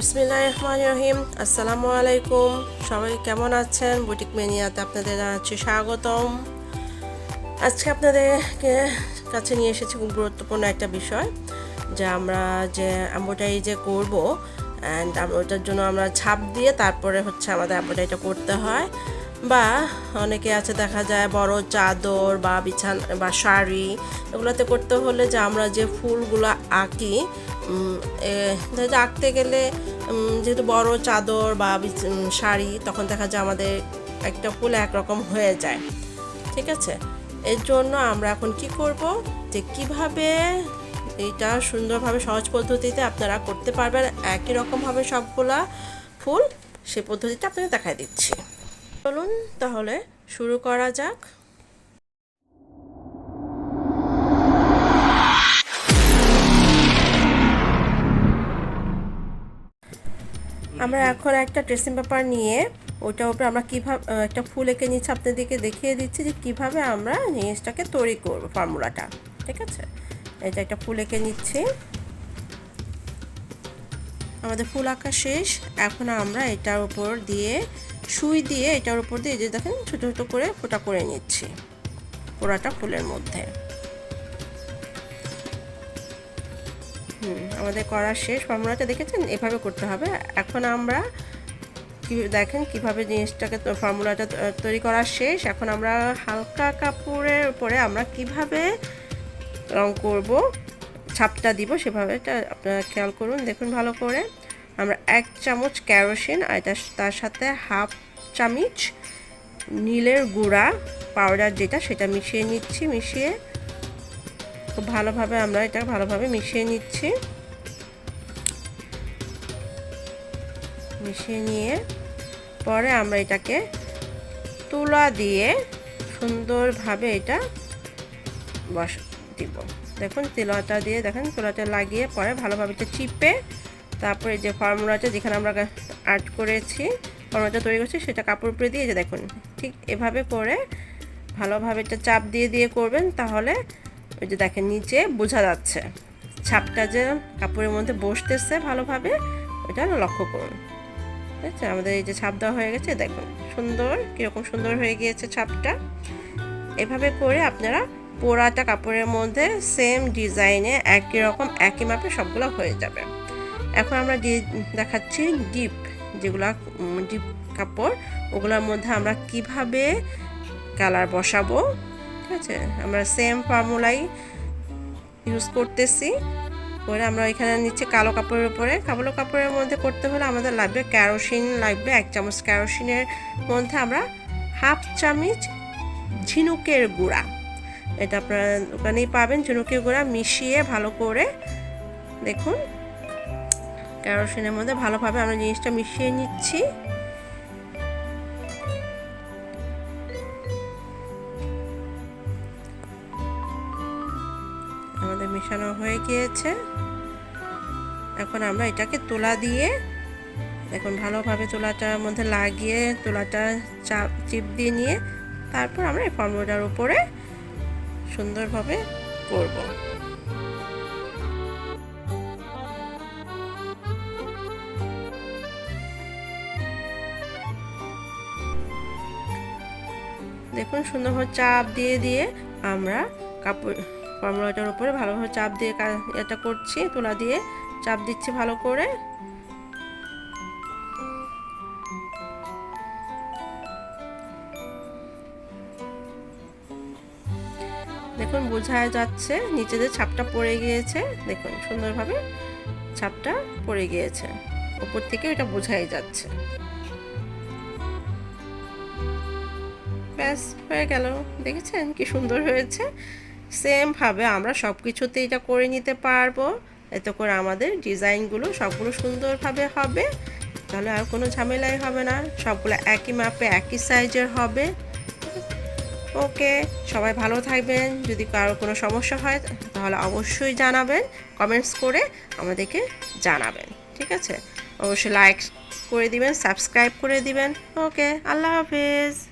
বিসমিল্লাহ রহমান রহিম আসসালামু আলাইকুম সবাই কেমন আছেন? বুটিক মেনিয়াতে আপনাদের জানাচ্ছি স্বাগতম। আজকে আপনাদেরকে কাছে নিয়ে এসেছি খুব গুরুত্বপূর্ণ একটা বিষয়, যে আমরা যে এম্ব্রয়ডারি যে করব অ্যান্ড ওটার জন্য আমরা ছাপ দিয়ে তারপরে হচ্ছে আমাদের এম্ব্রয়ডারিটা করতে হয়। বা অনেকে আছে, দেখা যায় বড় চাদর বা বিছানা বা শাড়ি, এগুলোতে করতে হলে যে আমরা যে ফুলগুলো আঁকি যায় আঁকতে গেলে যেহেতু বড় চাদর বা শাড়ি, তখন দেখা যায় আমাদের একটা ফুল একরকম হয়ে যায়। ঠিক আছে? এর জন্য আমরা এখন কি করব যে কীভাবে এইটা সুন্দরভাবে, সহজ পদ্ধতিতে আপনারা করতে পারবেন। একই রকমভাবে সবগুলা ফুল সে পদ্ধতিটা আপনাকে দেখাই দিচ্ছি। চলুন তাহলে শুরু করা যাক। আমরা এখন একটা ড্রেসিং পেপার নিয়ে, ওটার উপরে আমরা কীভাবে একটা ফুল এঁকে নিচ্ছি, আপনাদেরকে দেখিয়ে দিচ্ছি যে কীভাবে আমরা জিনিসটাকে তৈরি করব, ফর্মুলাটা, ঠিক আছে? এটা একটা ফুল এঁকে নিচ্ছি। আমাদের ফুল আঁকা শেষ। এখন আমরা এটার উপর দিয়ে সুই দিয়ে এটার উপর দিয়ে যে দেখেন, ছোটো ছোটো করে ফোটা করে নিচ্ছি। পোড়াটা ফুলের মধ্যে। হুম, আমাদের করা শেষ। ফর্মুলাটা দেখেছেন? এভাবে করতে হবে। এখন আমরা দেখেন কীভাবে জিনিসটাকে ফর্মুলাটা তৈরি করা শেষ। এখন আমরা হালকা কাপড়ের উপরে আমরা কীভাবে রং করব, ছাপটা দিব সেভাবে এটা আপনারা খেয়াল করুন। দেখুন ভালো করে। আমরা এক চামচ ক্যারোসিন আর তার সাথে হাফ চামচ নীলের গুঁড়া পাউডার যেটা, সেটা মিশিয়ে নিচ্ছি, মিশিয়ে খুব ভালোভাবে আমরা এটা ভালোভাবে মিশিয়ে নিচ্ছি। মিশিয়ে নিয়ে পরে আমরা এটাকে তুলা দিয়ে সুন্দরভাবে এটা বস, দিব। দেখুন, তেলাটা দিয়ে দেখেন, তুলাটা লাগিয়ে পরে ভালোভাবে এটা চিপে তারপরে যে ফর্মুলাটা যেখানে আমরা আর্ট করেছি ফর্মুলাটা তৈরি করছি, সেটা কাপড় উপরে দিয়ে যে দেখুন, ঠিক এভাবে করে ভালোভাবে এটা চাপ দিয়ে দিয়ে করবেন, তাহলে ওই যে দেখেন নিচে বোঝা যাচ্ছে। ছাপটা যে কাপড়ের মধ্যে বসতেছে ভালোভাবে, ওটা লক্ষ্য করুন। ঠিক আছে? আমাদের এই যে ছাপ দেওয়া হয়ে গেছে, দেখুন সুন্দর, কীরকম সুন্দর হয়ে গিয়েছে ছাপটা। এভাবে করে আপনারা পোড়াটা কাপড়ের মধ্যে সেম ডিজাইনে একই রকম, একই মাপে সবগুলো হয়ে যাবে। এখন আমরা ডি- দেখাচ্ছি ডিপ, যেগুলা ডিপ কাপড়, ওগুলোর মধ্যে আমরা কীভাবে কালার বসাবো, ঠিক আছে? আমরা সেম ফর্মুলাই ইউজ করতেছি। করে আমরা এখানে নিচে কালো কাপড়ের উপরে, কালো কাপড়ের মধ্যে করতে হলে আমাদের লাগবে ক্যারোসিন লাগবে এক চামচ ক্যারোসিনের মধ্যে আমরা হাফ চামচ ঝিনুকের গুঁড়া। এটা আপনারা ওখানেই পাবেন, ঝিনুকের গুঁড়া মিশিয়ে ভালো করে দেখুন। ক্যারোসিনের মধ্যে ভালোভাবে আমরা জিনিসটা মিশিয়ে নিচ্ছি। আমাদের মেশানো হয়ে গিয়েছে। এখন আমরা এটাকে তোলা দিয়ে এখন ভালোভাবে তোলাটার মধ্যে লাগিয়ে তোলাটা চাপ, চিপ দিয়ে নিয়ে তারপর আমরা এই ফর্মুলাটার উপরে সুন্দরভাবে করব। দেখুন, সুন্দরভাবে চাপ দিয়ে দিয়ে আমরা কাপড় ফর্মুলাটার উপরে ভালোভাবে চাপ দিয়ে এটা করছি, তোলা দিয়ে চাপ দিচ্ছি ভালো করে। দেখুন, বোঝা যাচ্ছে নিচে যে ছাপটা পড়ে গিয়েছে। দেখুন, সুন্দরভাবে ছাপটা পড়ে গিয়েছে। উপর থেকে এটা বোঝাই যাচ্ছে। ব্যাস, হয়ে গেল। দেখেছেন কি সুন্দর হয়েছে? সেমভাবে আমরা সব কিছুতে এটা করে নিতে পারব। এতে করে আমাদের ডিজাইনগুলো সবগুলো সুন্দরভাবে হবে। তাহলে আর কোনো ঝামেলাই হবে না। সবগুলো একই মাপে, একই সাইজের হবে। ওকে, সবাই ভালো থাকবেন। যদি কারও কোনো সমস্যা হয়, তাহলে অবশ্যই জানাবেন। কমেন্টস করে আমাদেরকে জানাবেন। ঠিক আছে? অবশ্যই লাইক করে দিবেন সাবস্ক্রাইব করে দিবেন। ওকে, আল্লাহ হাফেজ।